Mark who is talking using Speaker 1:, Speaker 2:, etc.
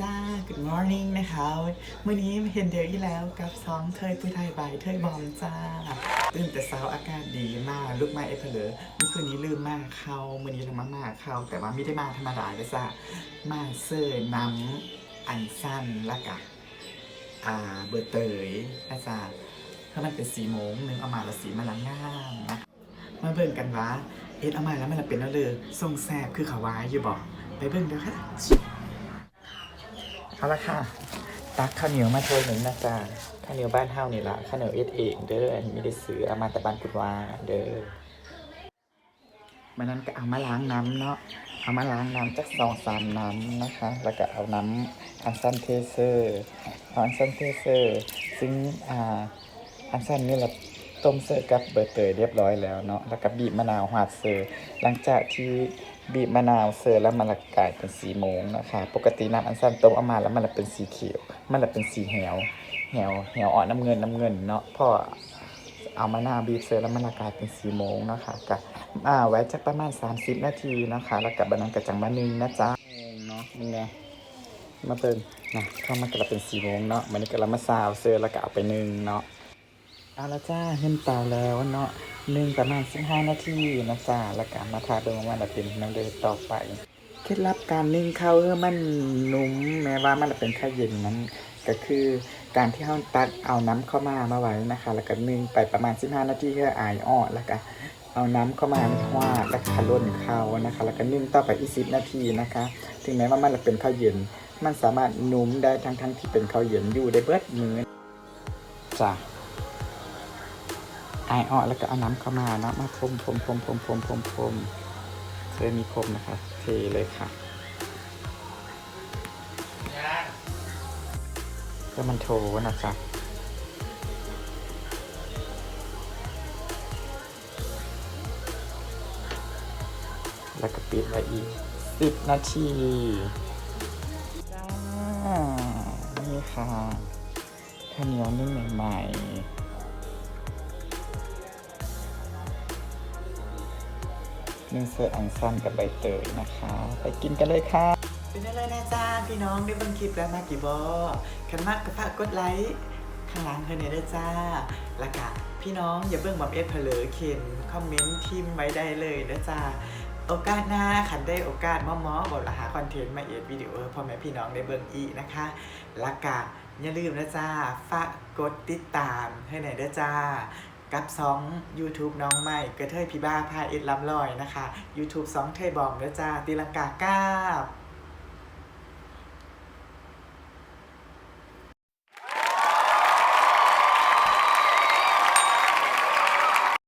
Speaker 1: จ้า Good morning นะคะมื่อนี้เห็นเดียวอีแล้วกับสองเทยผู้ไทยใบเทยบอมจ้า ตื่นแต่เช้าอากาศดีมากลูกมาเอเพลอเมื่อคืนนี้ลืมมากเข้ามื่อนี้เรามามาเข้า แต่ว่าไม่ได้มาธรรมดาเลยจ้ามาเซอร์น้ำอันสั้นละกะอ่าเบอร์เตยนะจ๊ะเพรามันเป็นสีโมงหนึ่งเอามาและสีมาละงามนะมาเบิ่งกันว่าเอ็ดเอามาแล้วมันละเป็นแล้วเลยทรงแซบคือขาวายอยู่บอกไปเบิ่งเดี๋ยวค่ะ เอาละค่ะ ตักข้าวเหนียวมาถ้วยหนึ่งนะจ๊ะข้าวเหนียวบ้านเฮานี่ละข้าวเหนียวเอ็ดเองเด้ออันนี้ไม่ได้ซื้อเอามาแต่บ้านกุดวาเด้อมันนั้นก็เอามาล้างน้ำเนาะเอามาล้างน้ำจักสองสามน้ำนะคะ แล้วก็เอาน้ำอันซันเทเซอร์อันซันเทเซอร์ซึ่งอ่าอันซันนี่แหละต้มเสิร์ฟกับเบอร์เตยเรียบร้อยแล้วเนาะแล้วก็บีบมะนาวหวาดเสิร์หลังจากที่ บีบมะนาวเสิร์แล้วมันละกลายเป็นสีโมงนะคะ ปกติน้ำอันสั้นต้มเอามาแล้วมันละเป็นสีเขียว มันละเป็นสีเหวเหวเหวอ่อนน้ำเงินน้ำเงินเนาะพอเอามะนาวบีบเสิร์แล้วมันละกลายเป็นสีโมงนะคะก็อ่าไว้จักประมาณ 30 นาทีนะคะ แล้วกับบันนั้นกระจังมานึงนะจ๊ะเนาะนี่ไงมาเติมนะเข้ามากระเป็นสีโมงเนาะมันนี้ก็ละมาซาวเสิร์แล้วก็เอาไปนึ่งเนาะเอาละจ้าเห็นเตาแล้วเนาะ นึ่งประมาณ 15 นาทีนะจ้าแล้วก็มาทาดูว่ามันจะเป็นน้ำเดือดต่อไปเคล็ดลับการนึ่งข้าวให้มันนุ่มแม้ว่ามันจะเป็นข้าวเย็นนั้นก็คือการที่เราตักเอาน้ำเข้ามามาไว้นะคะ แล้วก็นึ่งไปประมาณ 15 นาทีเพื่ออายอ้อแล้วก็เอาน้ำเข้ามาในหวาดแล้วก็ล้นข้าวนะคะ แล้วก็นึ่งต่อไปอีก10นาทีนะคะ ถึงแม้ว่ามันจะเป็นข้าวเย็น มันสามารถนุ่มได้ทั้งทั้งที่เป็นข้าวเย็นอยู่ได้เบิดมือจ้า ไอออกแล้วก็เอาน้ำเข้ามาเนาะมาพรมพรมพรมพรมพรมพรมพรมเคยมีพรมนะคะ เทเลยค่ะก็มันโถนะจ๊ะแล้วก็ปิดไว้อีกสิบนาทีจ้านี่ค่ะข้าวเหนียวนึ่งใหม่ๆ นึ่งเสืออังซันกับใบเตยนะคะ ไปกินกันเลยค่ะ เป็นอะไรนะจ้าพี่น้องได้บังคลิปแล้วมากี่บอคันมากก็ฝากกดไลค์ข้างหลังเธอเนี่ยด้จ้าล้วก็พี่น้องอย่าเบิ่งบัมเอฟเพลอเคนคอมเมนต์ทิมไว้ได้เลยนะจ้าโอกาสหน้าขันได้โอกาสมอมอบอกละหาคอนเทนต์มาเอ็ดวิดีโอพ่อแม่พี่น้องได้เบิ่งอีกนะคะล้วก็อย่าลืมนะจ้าฝากกดติดตามให้หน่อยด้วยจ้า กับสอง YouTube น้องใหม่กระเทยพี่บ้าพาเอ็ดลำลอยนะคะ YouTube สองเทยบอมนะจ้าตีลังกากาบ